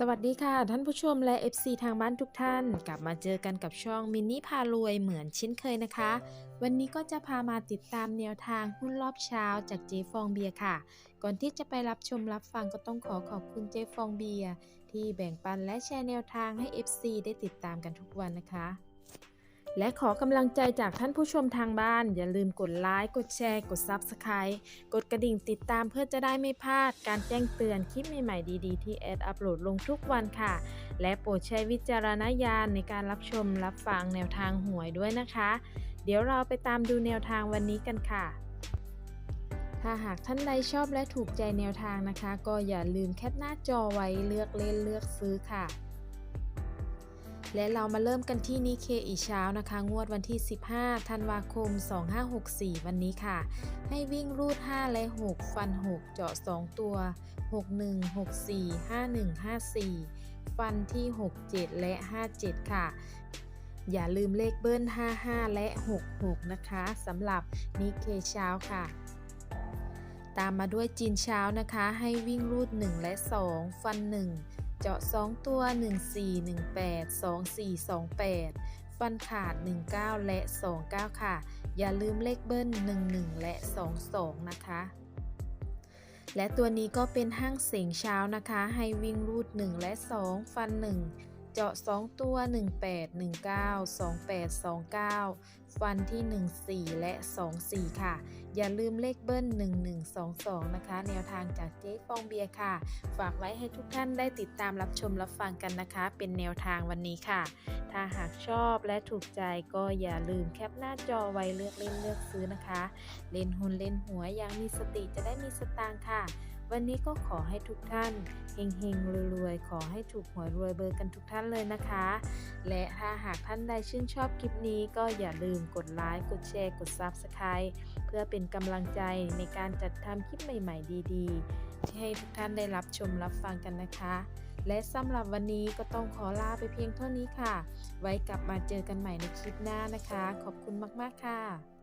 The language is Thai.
สวัสดีค่ะ ท่านผู้ชมและ FC ทางบ้านทุกท่าน กลับมาเจอกันกับช่องมินนี่พารวยเหมือนเช่นเคยนะคะ วันนี้ก็จะพามาติดตามแนวทางหุ้นรอบเช้าจากเจฟองเบียค่ะ ก่อนที่จะไปรับชมรับฟังก็ต้องขอขอบคุณเจฟองเบียที่แบ่งปันและแชร์แนวทางให้ FC ได้ติดตามกันทุกวันนะคะ และขอกำลังใจจากท่านผู้ชมทางบ้าน อย่าลืมกดไลค์กดแชร์กด Subscribe กดกระดิ่งติดตามเพื่อจะได้ไม่พลาด การแจ้งเตือนคลิปใหม่ๆดีๆ ที่แอดอัปโหลดลงทุกวันค่ะ และโปรดใช้วิจารณญาณในการรับชมรับฟังแนวทางหวยด้วยนะคะ เดี๋ยวเราไปตามดูแนวทางวันนี้กันค่ะถ้าหากท่านใดชอบและถูกใจแนวทางนะคะ ก็อย่าลืมแคปหน้าจอไว้เลือกเล่นเลือกซื้อค่ะ และเรามาเริ่มกันที่นิเคอีเช้านะคะ งวดวันที่ 15 ธันวาคม 2564 วันนี้ค่ะ ให้วิ่งรูด 5 และ 6 ฟัน 6 เจาะ 2 ตัว 61 64 51 54 ฟันที่ 67 และ 57 ค่ะ อย่าลืมเลขเบิ้ล 55 และ 66 นะคะสำหรับนิเคเช้าค่ะตามมาด้วยจีนเช้านะคะ ให้วิ่งรูด 1 และ 2 ฟัน 1 เจาะ 2 ตัว 1418 2428 ฟันขาด 19 และ 29 ค่ะ อย่าลืมเลขเบิ้ล 11 และ 22 นะคะ และตัวนี้ก็เป็นห้างเสียงเช้านะคะ ให้วิ่งรูด 1 และ 2 ฟัน 1 เจาะ 2 ตัว 18 19 28 29 ฟันที่ 14 และ 24 ค่ะ อย่าลืมเลขเบิ้ล 1122 นะคะ แนวทางจากเจ๊ฟองเบียร์ค่ะ ฝากไว้ให้ทุกท่านได้ติดตามรับชมรับฟังกันนะคะ เป็นแนวทางวันนี้ค่ะ ถ้าหากชอบและถูกใจก็อย่าลืมแคปหน้าจอไว้เลือกเล่นเลือกซื้อนะคะ เล่นหุ้นเล่นหัวอย่างมีสติจะได้มีสตางค์ค่ะ วันนี้ก็ขอให้ทุกท่านเฮงๆรวยๆ ขอให้ถูกหวยรวยเบอร์กันทุกท่านเลยนะคะ และถ้าหากท่านใดชื่นชอบคลิปนี้ก็อย่าลืมกดไลค์ กดแชร์ กด Subscribe เพื่อเป็นกำลังใจในการจัดทำคลิปใหม่ ๆ ดีๆ ที่ให้ทุกท่านได้รับชมรับฟังกันนะคะ และสำหรับวันนี้ก็ต้องขอลาไปเพียงเท่านี้ค่ะ ไว้กลับมาเจอกันใหม่ในคลิปหน้านะคะ ขอบคุณมากๆค่ะ